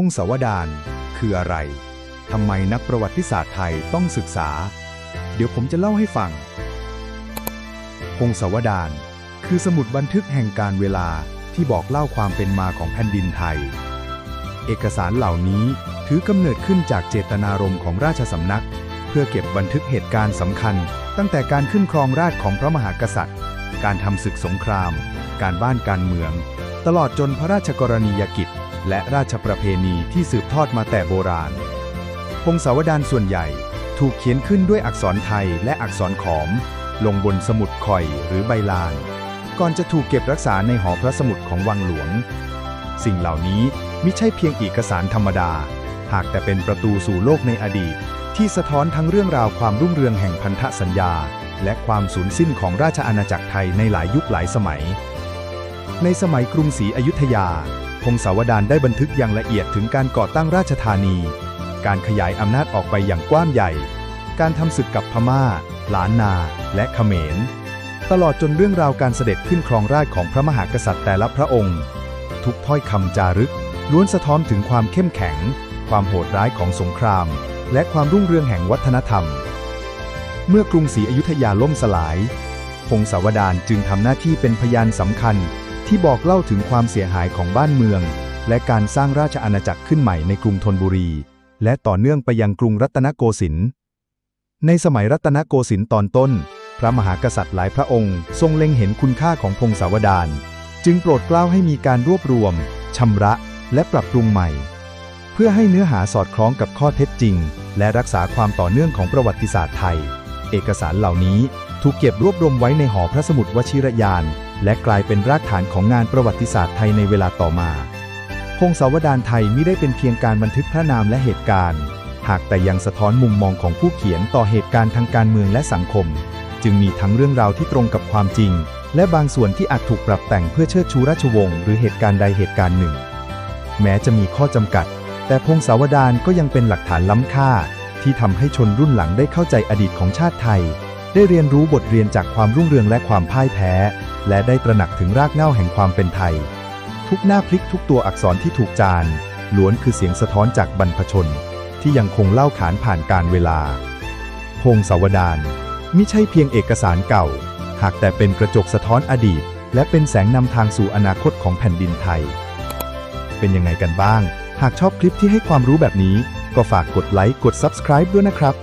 พงศาวดารคืออะไร ทำไมนักประวัติศาสตร์ไทยต้องศึกษา เดี๋ยวผมจะเล่าให้ฟัง พงศาวดารคือสมุดบันทึกแห่งการเวลาที่บอกเล่าความเป็นมาของแผ่นดินไทย เอกสารเหล่านี้ถือกำเนิดขึ้นจากเจตนารมณ์ของราชสำนัก เพื่อเก็บบันทึกเหตุการณ์สำคัญ ตั้งแต่การขึ้นครองราชของพระมหากษัตริย์ การทำศึกสงคราม การบ้านการเมือง ตลอดจนพระราชกรณียกิจ และราชประเพณีที่สืบทอดมาแต่โบราณ พงศาวดารส่วนใหญ่ถูกเขียนขึ้นด้วยอักษรไทยและอักษรขอม ลงบนสมุดข่อยหรือใบลาน ก่อนจะถูกเก็บรักษาในหอพระสมุดของวังหลวง สิ่งเหล่านี้มิใช่เพียงเอกสารธรรมดา หากแต่เป็นประตูสู่โลกในอดีต ที่สะท้อนทั้งเรื่องราวความรุ่งเรืองแห่งพันธสัญญา และความสูญสิ้นของราชอาณาจักรไทยในหลายยุคหลายสมัย ในสมัยกรุงศรีอยุธยา พงศาวดารได้บันทึกอย่างละเอียดถึงการก่อตั้งราชธานี การขยายอำนาจออกไปอย่างกว้างใหญ่ การทำศึกกับพม่า ล้านนา และเขมร ตลอดจนเรื่องราวการเสด็จขึ้นครองราชของพระมหากษัตริย์แต่ละพระองค์ ทุกถ้อยคำจารึก ล้วนสะท้อนถึงความเข้มแข็ง ความโหดร้ายของสงคราม และความรุ่งเรืองแห่งวัฒนธรรม เมื่อกรุงศรีอยุธยาล่มสลาย พงศาวดารจึงทำหน้าที่เป็นพยานสำคัญ ที่บอกเล่าถึงความเสียหายของบ้านเมือง และการสร้างราชอาณาจักรขึ้นใหม่ในกรุงธนบุรี และต่อเนื่องไปยังกรุงรัตนโกสินทร์ในสมัยรัตนโกสินทร์ตอนต้น พระมหากษัตริย์หลายพระองค์ ทรงเล็งเห็นคุณค่าของพงศาวดารจึงโปรดเกล้าให้มีการรวบรวมชำระและปรับปรุงใหม่ เพื่อให้เนื้อหาสอดคล้องกับข้อเท็จจริง และรักษาความต่อเนื่องของประวัติศาสตร์ไทย เอกสารเหล่านี้ถูกเก็บรวบรวมไว้ในหอพระสมุดวชิรยาน และกลายเป็นรากฐานของงานประวัติศาสตร์ไทยในเวลาต่อมา พงศาวดารไทยไม่ได้เป็นเพียงการบันทึกพระนามและเหตุการณ์ หากแต่ยังสะท้อนมุมมองของผู้เขียนต่อเหตุการณ์ทางการเมืองและสังคม จึงมีทั้งเรื่องราวที่ตรงกับความจริง และบางส่วนที่อาจถูกปรับแต่งเพื่อเชิดชูราชวงศ์หรือเหตุการณ์ใดเหตุการณ์หนึ่ง แม้จะมีข้อจำกัด แต่พงศาวดารก็ยังเป็นหลักฐานล้ำค่า ที่ทำให้ชนรุ่นหลังได้เข้าใจอดีตของชาติไทย ได้เรียนรู้บทเรียนจากความรุ่งเรืองและความพ่ายแพ้ และได้ตระหนักถึงรากเหง้าแห่งความเป็นไทย ทุกหน้าพลิกทุกตัวอักษรที่ถูกจานล้วนคือเสียงสะท้อนจากบรรพชน ที่ยังคงเล่าขานผ่านการเวลา พงศาวดารมิใช่เพียงเอกสารเก่า หากแต่เป็นกระจกสะท้อนอดีต และเป็นแสงนำทางสู่อนาคตของแผ่นดินไทย เป็นยังไงกันบ้าง หากชอบคลิปที่ให้ความรู้แบบนี้ ก็ฝากกดไลค์กด Subscribe ด้วยนะครับ